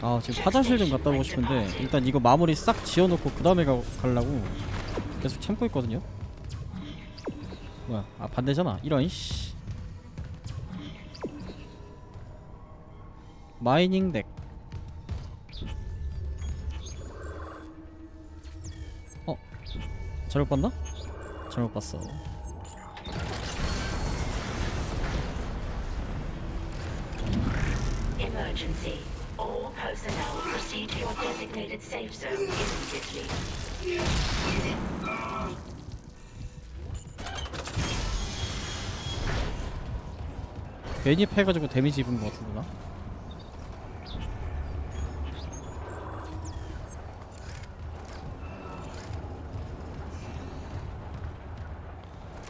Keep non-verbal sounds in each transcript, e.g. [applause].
아 지금 화장실 좀 갔다 오고 싶은데 일단 이거 마무리 싹 지어놓고 그 다음에 가려고 계속 참고 있거든요 뭐야 아 반대잖아 이런 씨 마이닝 덱 어? 잘못 봤나? 잘못 봤어 Emergency. All personnel proceed to your designated safe zone immediately. 괜히 패가지고 데미지 입은 것 같은데 나?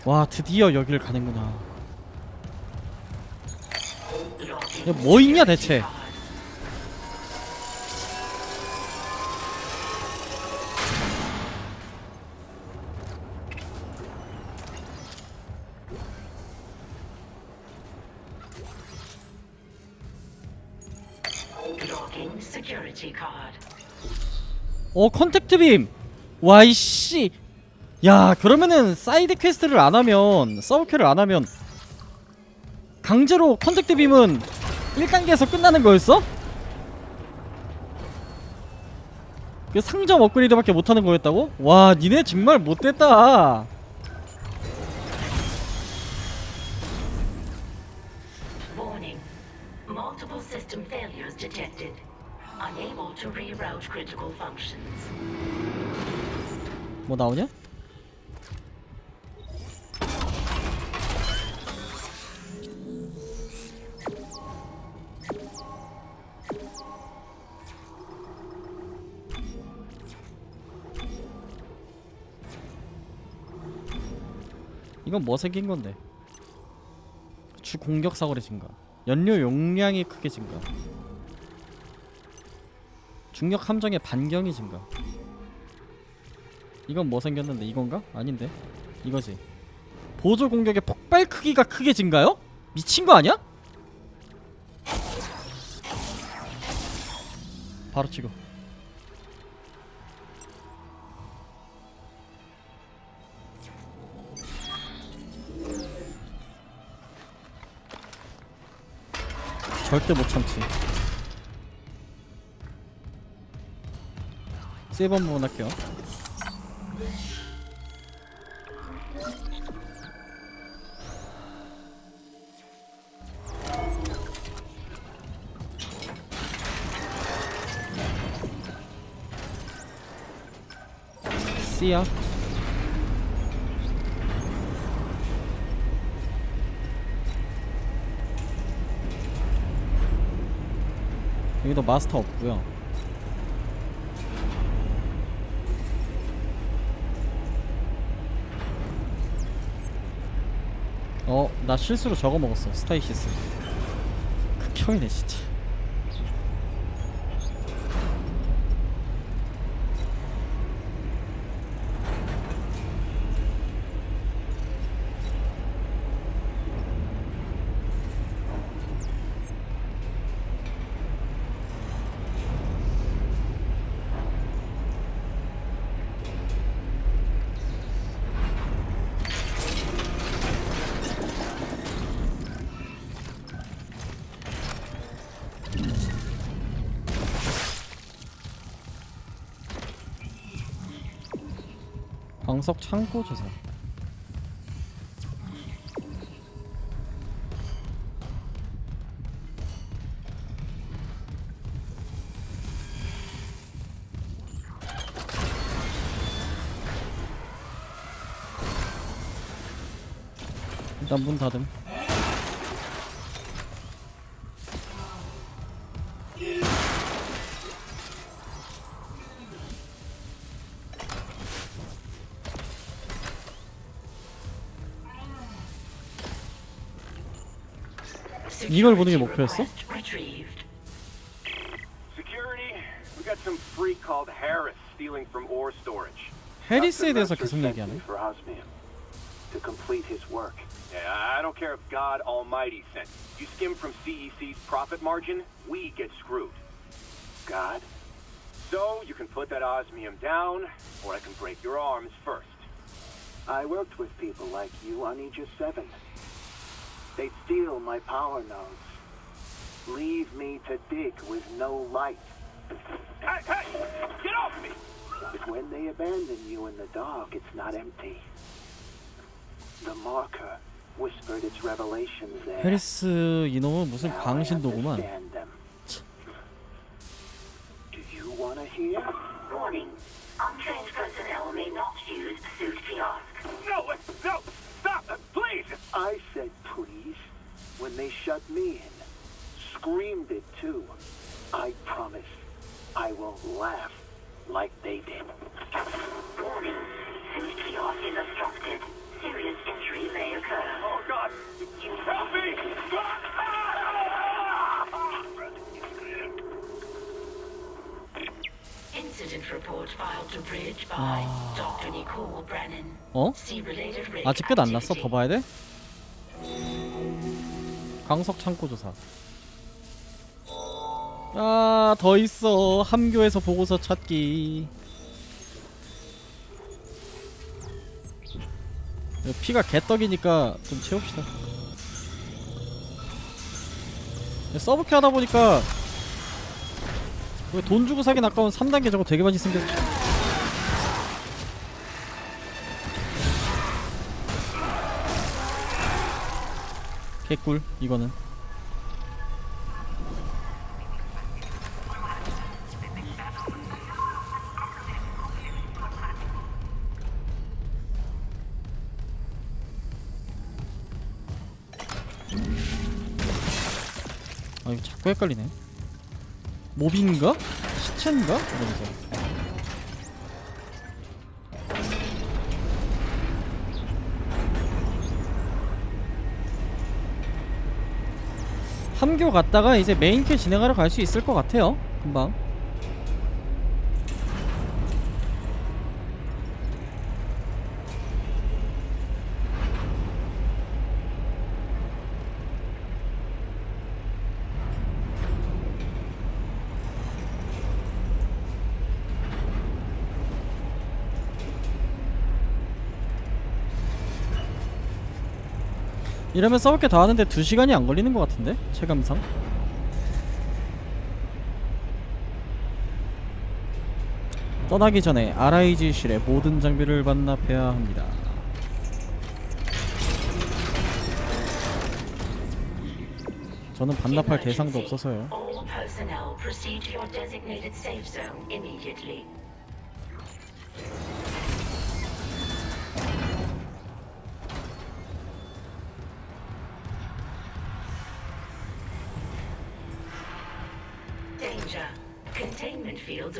와 드디어 여기를 가는구나 뭐 있냐 대체 어 컨택트 빔 와이씨 야 그러면은 사이드 퀘스트를 안 하면 서브퀘를 안 하면 강제로 컨택트 빔은 1단계에서 끝나는 거였어? 그 상점 업그레이드밖에 못하는 거였다고? 와 니네 정말 못됐다. Multiple system failures detected. Unable to reroute critical functions. 뭐 나오냐? 이건 뭐 생긴 건데? 주 공격 사거리 증가, 연료 용량이 크게 증가, 중력 함정의 반경이 증가. 이건 뭐 생겼는데 이건가? 아닌데 이거지 보조 공격의 폭발 크기가 크게 증가요? 미친 거 아니야? 바로 찍어 절대 못 참지 세이브 한번 할게요. 씨야 여기도 마스터 없고요 어, 나 실수로 저거 먹었어. 스타이시스. 극혐이네, 진짜. 광석 창고 조사. 일단 문 닫음. 이걸 보는 게 목표였어? Request Retrieved. Security, we got some freak called Harris stealing from ore storage. 해리스에 대해서 Dr. 계속 Mercer 얘기하네. sent me for osmium to complete his work. Yeah, I don't care if God Almighty sent. You skim from CEC's profit margin, we get screwed. God. So you can put that osmium down, or I can break your arms first. I worked with people like you on Aegis 7. They steal my power nodes. Leave me to dig with no light. Hey, hey! Get off me! But when they abandon you in the dark, it's not empty. The marker whispered its revelations there. 페리스 이놈은 무슨 Now I 광신도구만. understand them. Do you want to hear? Warning. Untrained personnel may not use suit kiosk. No, no, stop, uh, please. I said please when they shut me in. Screamed it too. I promise I will laugh like they did. Warning. Suit kiosk is obstructed. Serious injury may occur. Oh God, help me! Incident report filed to bridge by Dr. Nicole Brennan. 어? See related rig 아직 끝 안 났어? activity. 더 봐야 돼? 광석 창고 조사. 아, 더 있어. 함교에서 보고서 찾기. 피가 개떡이니까 좀 채웁시다. 서브캐 하다 보니까 돈 주고 사긴 아까운 3단계 저거 되게 많이 생겼지. 개꿀 이거는 아 이거 자꾸 헷갈리네 몹인가? 시체인가? 이러면서 함교 갔다가 이제 메인캐 진행하러 갈 수 있을 것 같아요 금방 이러면 서브캐 다 하는데 2시간이 안 걸리는 것 같은데? 체감상? 떠나기 전에 RIG실의 모든 장비를 반납해야 합니다. 저는 반납할 대상도. 없어서요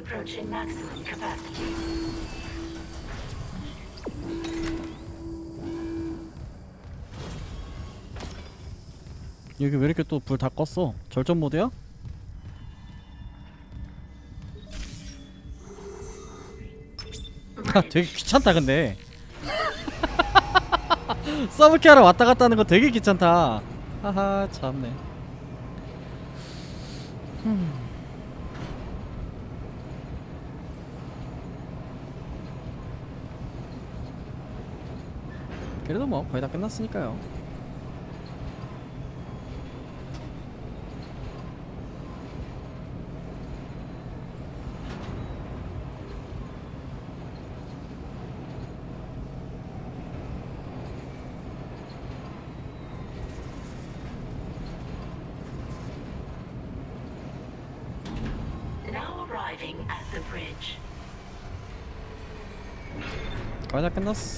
approaching maximum capacity. 여기 왜 이렇게 또 불 다 껐어? 절전 모드야? 아, 되게 귀찮다 근데 [laughs] 서브캐 하러 왔다 갔다 하는 거 되게 귀찮다 하하 참네 흠. けれどもこれだけなすぎかよ。これだけなす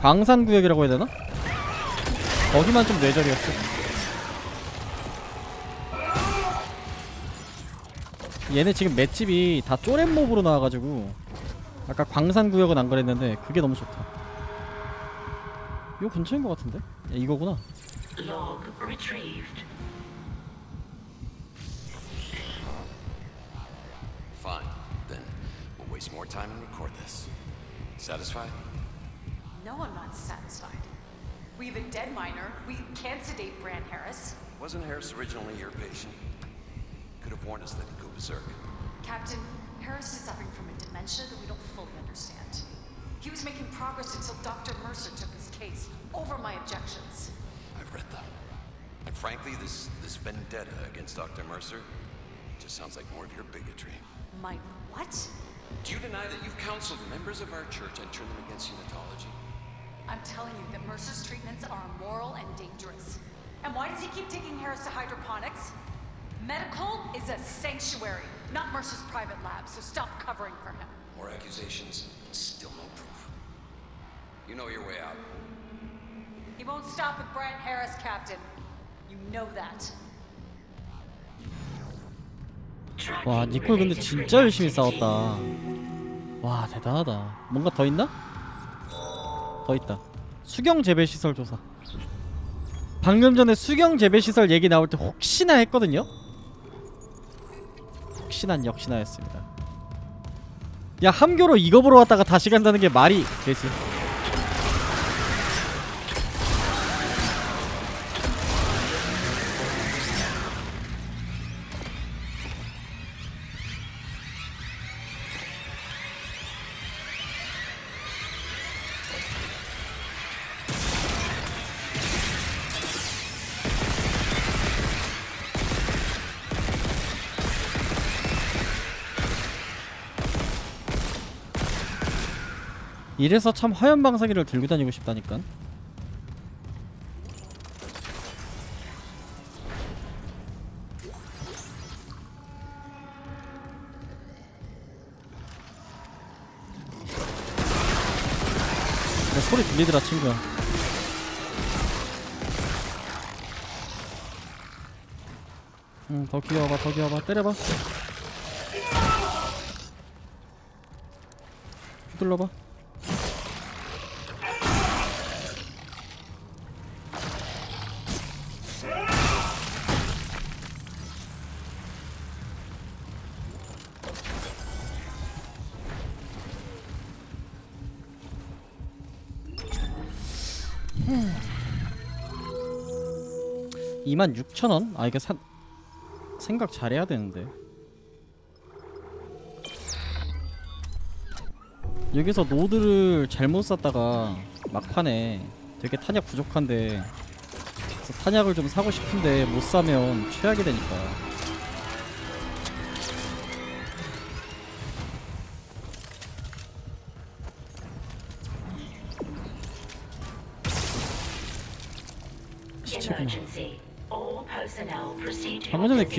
광산 구역이라고 해야 되나? 거기만 좀 뇌절이었어. 얘네 지금 맷집이 다 쪼렛몹으로 나와가지고 아까 광산 구역은 안 그랬는데 그게 너무 좋다. 요 근처인 것 같은데? 야, 이거구나. No, I'm not satisfied. We have a dead miner. We can't sedate Bran Harris. Wasn't Harris originally your patient? Could have warned us that he'd go berserk. Captain, Harris is suffering from a dementia that we don't fully understand. He was making progress until Dr. Mercer took his case over my objections. I've read them. And frankly, this, this vendetta against Dr. Mercer just sounds like more of your bigotry. My what? Do you deny that you've counseled members of our church and turned them against unitology? I'm telling you that Mercer's treatments are immoral and dangerous. And why does he keep taking Harris to hydroponics? Medical is a sanctuary, not Mercer's private lab, so stop covering for him. More accusations, still no proof. You know your way out. He won't stop with Bran Harris, Captain. You know that. 와 Tracking 니콜 근데 related 진짜 열심히 frequency. 싸웠다 와 대단하다 뭔가 더 있나? 더 있다. 수경 재배 시설 조사. 방금 전에 수경 재배 시설 얘기 나올 때 혹시나 했거든요? 혹시나 역시나 했습니다. 야 함교로 이거 보러 왔다가 다시 간다는 게 말이 되지 이래서 참 화염방사기를 들고 다니고 싶다니까. 내 소리 들리더라 친구야. 응더 귀여워봐 더 귀여워봐. 때려봐. 휘둘러봐 26,000원? 아 이거 산 생각 잘해야 되는데 여기서 노드를 잘못 샀다가 막판에 되게 탄약 부족한데 탄약을 좀 사고 싶은데 못 사면 최악이 되니까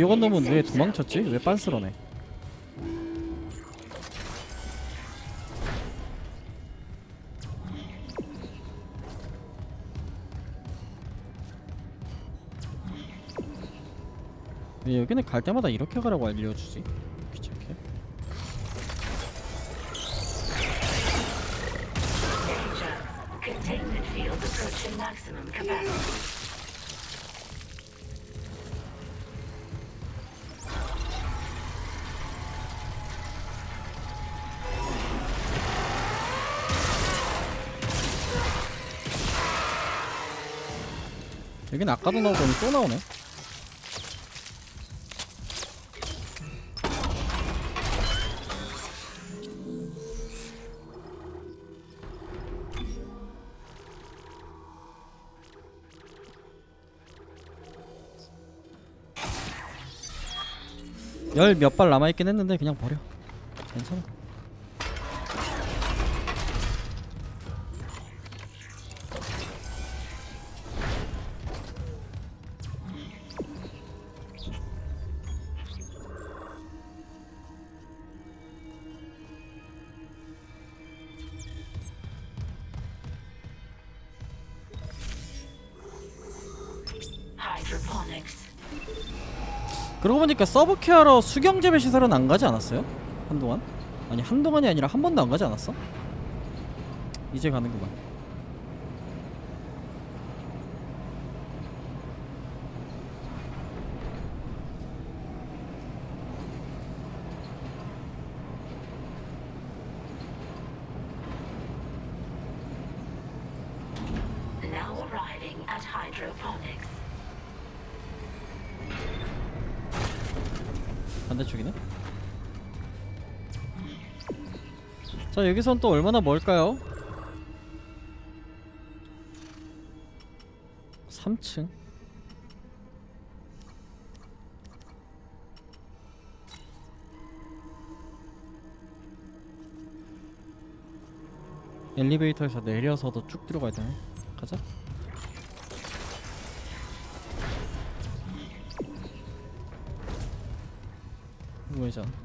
기어간 놈은 왜 도망쳤지? 왜 빤스러네 왜 여기는 갈 때마다 이렇게 가라고 알려주지? 귀찮게. 여긴 아까도 나오더니 또 나오네. 열 몇 발 남아있긴 했는데 그냥 버려. 괜찮아 그러고 보니까 서브 케어러 수경 재배 시설은 안 가지 않았어요? 한동안? 아니 한동안이 아니라 한 번도 안 가지 않았어? 이제 가는구만. 자 여기선 또 얼마나 멀까요? 3층? 엘리베이터에서 내려서도 쭉 들어가야 되네 가자. 우회전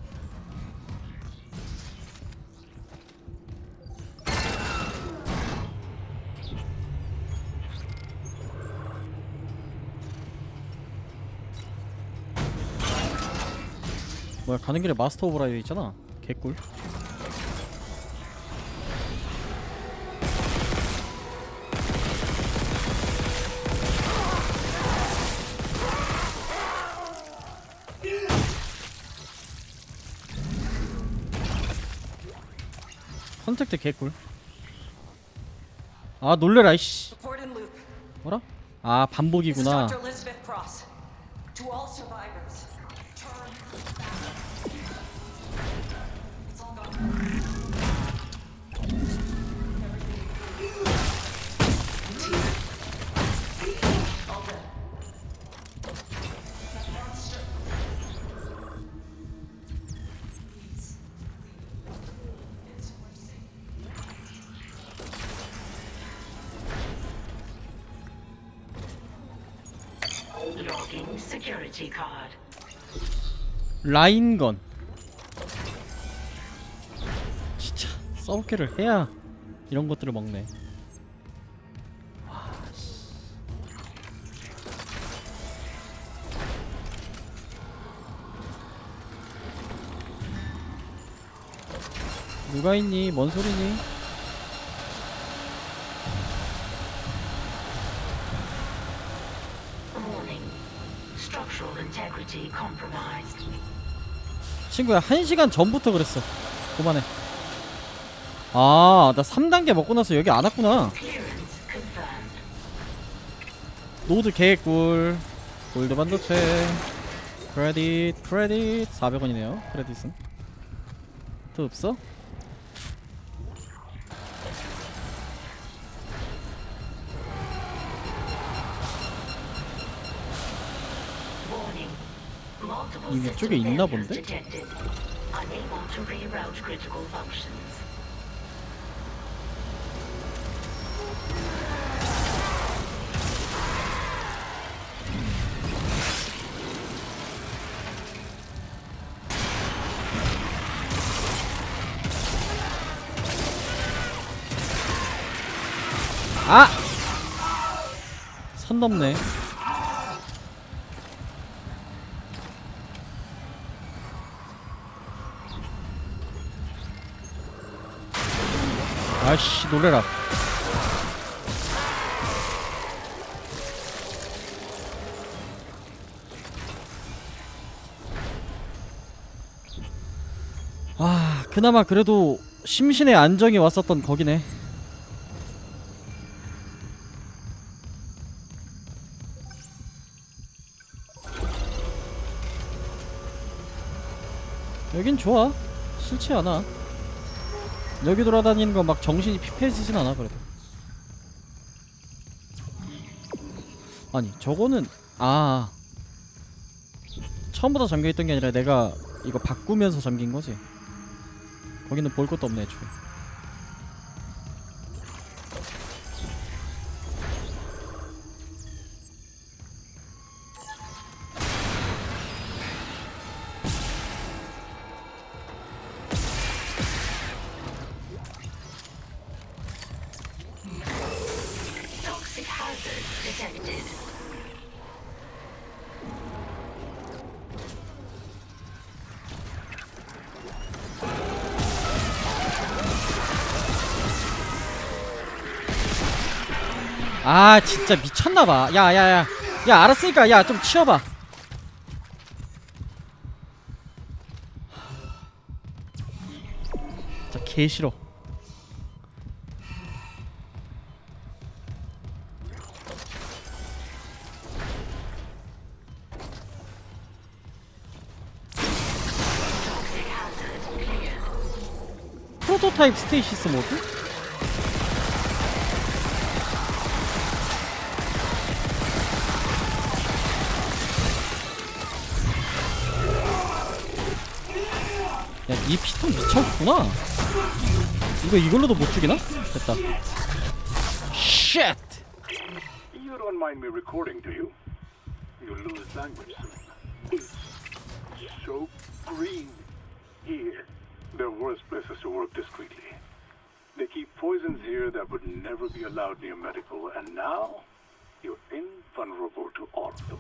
뭐야 가는 길에 마스터 오브 라이드 있잖아 개꿀 컨택트 개꿀 아 놀래라 이씨. 뭐라? 아 반복이구나. To all survivors, 라인건 진짜 서브캐를 해야 이런 것들을 먹네. 누가 있니? 뭔 소리니? 친구야 한 시간 전부터 그랬어. 그만해. 아나 3단계 먹고 나서 여기 안 왔구나. 노드 개꿀. 골드 반도체 크레딧 크레딧. 400원이네요. 크레딧은. 또 없어? Warning. Multiple 이 system 위쪽에 있나 본데? 아! 선 넘네 아씨 놀래라. 아 그나마 그래도 심신의 안정이 왔었던 거기네. 여긴 좋아. 싫지 않아 여기 돌아다니는 거막 정신이 피폐해지진 않아 그래도? 아니 저거는 아. 처음부터 잠겨있던 게 아니라 내가 이거 바꾸면서 잠긴 거지. 거기는 볼 것도 없네 애초에 아 진짜 미쳤나봐. 야야야. 야 알았으니까 야 좀 치워봐. 진짜 개 싫어. 프로토타입 스테이시스 모드? 이 피톤 미쳤구나. 이거 이걸로도 못 죽이나? 됐다. 쉣! You don't mind me recording, do you? You'll lose language soon. It's so green here. There are worse places to work discreetly. They keep poisons here that would never be allowed near medical, and now you're invulnerable to all of them.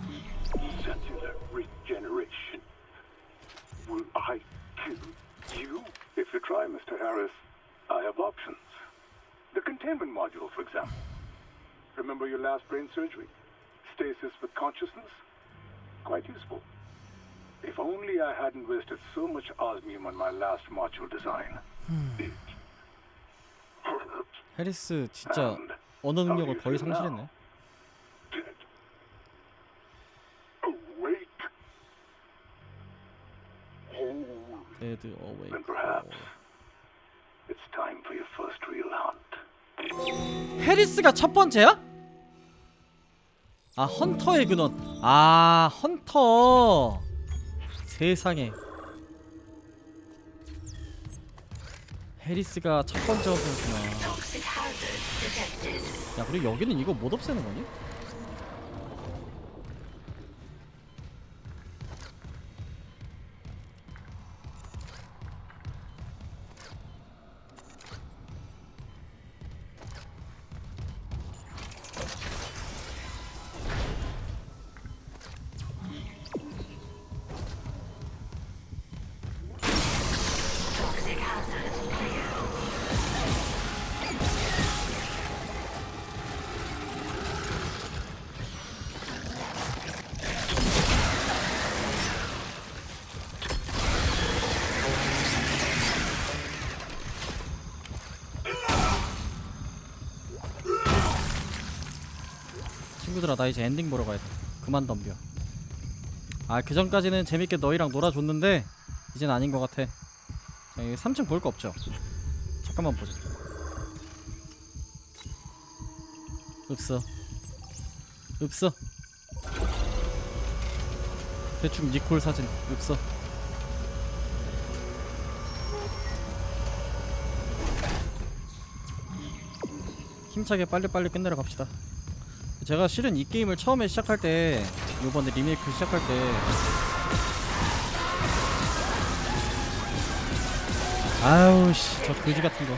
Cellular regeneration. Will I kill you? If you try, Mr. Harris, I have options. The containment module, for example. Remember your last brain surgery? Stasis with consciousness? Quite useful. If only I hadn't wasted so much osmium on my last module design. It hurt. 해리스 진짜 And 언어 how do 능력을 you 거의 feel now? 상실했네. 데드 어웨이. Then perhaps it's time for your first real hunt. 해리스가 첫 번째야? 아 헌터의 근원. 아 헌터. 세상에. 해리스가 첫 번째 헌터였구나. 야 그리고 여기는 이거 못 없애는 거니? 친구들아 나 이제 엔딩 보러 가야 돼. 그만 덤벼. 아 그 전까지는 재밌게 너희랑 놀아줬는데 이젠 아닌 것 같아. 자, 여기 3층 볼 거 없죠? 잠깐만 보자. 없어. 없어. 대충 니콜 사진 없어. 힘차게 빨리빨리 끝내러 갑시다. 제가 실은 이 게임을 처음에 시작할 때 요번에 리메이크 시작할 때 아우 씨저 그지 같은 거.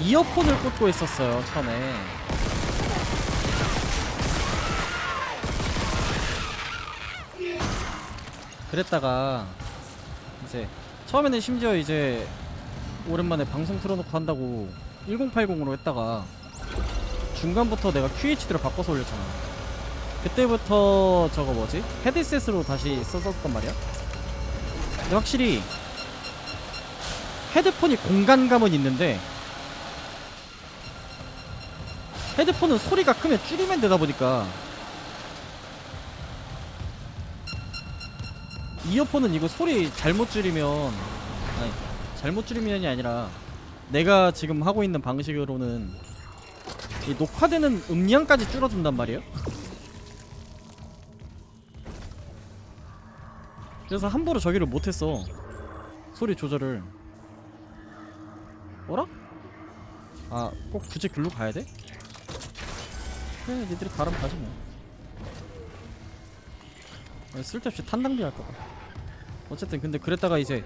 이어폰을 꽂고 있었어요 처음에 그랬다가 이제 처음에는 심지어 이제 오랜만에 방송 틀어놓고 한다고 1080으로 했다가 중간부터 내가 QHD로 바꿔서 올렸잖아 그때부터 저거 뭐지? 헤드셋으로 다시 썼었단 말이야 근데 확실히 헤드폰이 공간감은 있는데 헤드폰은 소리가 크면 줄이면 되다 보니까 이어폰은 이거 소리 잘못 줄이면 아니 잘못 줄이면이 아니라 내가 지금 하고 있는 방식으로는 이 녹화되는 음량까지 줄어든단 말이에요 그래서 함부로 저기를 못했어 소리 조절을 뭐라? 아 꼭 굳이 글로 가야 돼? 그래 니들이 가라면 가지 뭐 아니, 쓸데없이 탄 낭비할까봐 어쨌든 근데 그랬다가 이제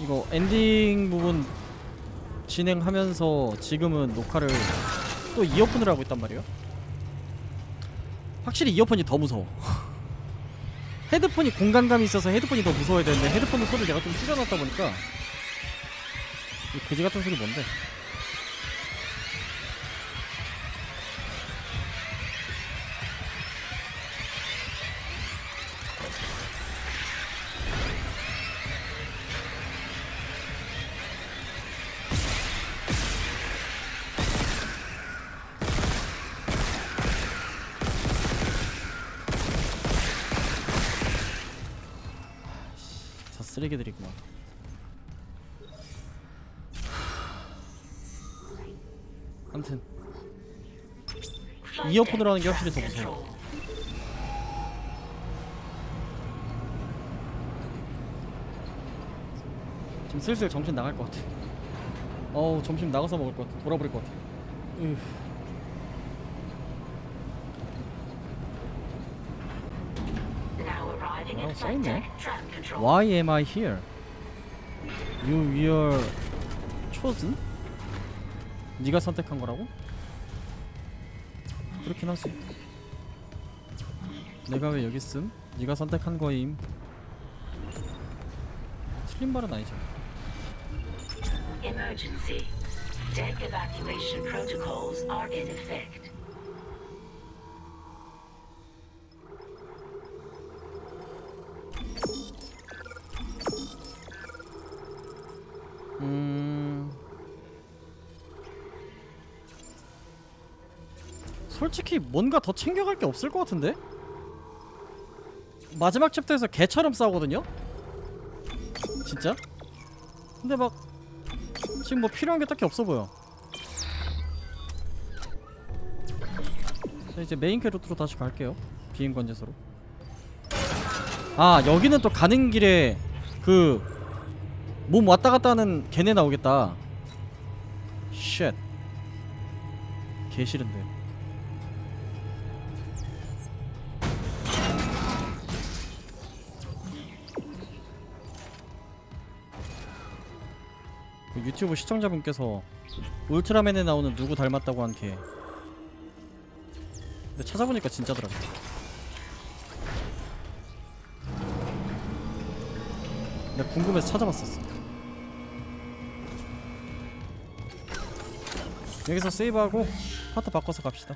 이거 엔딩 부분 진행하면서 지금은 녹화를 또 이어폰을 하고 있단 말이에요 확실히 이어폰이 더 무서워 [laughs] 헤드폰이 공간감이 있어서 헤드폰이 더 무서워야 되는데 헤드폰 소리 내가 좀 줄여놨다 보니까 이 그지 같은 소리 뭔데? 이어폰으로 하는 게 확실히 더 무서워. 지금 슬슬 정신 나갈 것 같아. 어우 점심 나가서 먹을 것 같아. 돌아버릴 것 같아. 으. Oh, eh? tram control. Why am I here? You were chosen? 네가 선택한 거라고? 그렇긴 하지. 내가 왜 여기 있음? 네가 선택한 거임. 틀린 말은 아니죠. Emergency. Deck evacuation protocols are in effect. 솔직히 뭔가 더 챙겨갈 게 없을 것 같은데? 마지막 챕터에서 개처럼 싸우거든요? 진짜? 근데 막 지금 뭐 필요한 게 딱히 없어 보여. 자, 이제 메인 캐릭터로 다시 갈게요. 비행 관제소로. 아 여기는 또 가는 길에 그 몸 왔다 갔다 하는 걔네 나오겠다. 쉣. 개 싫은데. 유튜브 시청자분께서 울트라맨에 나오는 누구 닮았다고 한 걔. 근데 찾아보니까 진짜더라고. 내가 궁금해서 찾아봤었어. 여기서 세이브하고 파트 바꿔서 갑시다.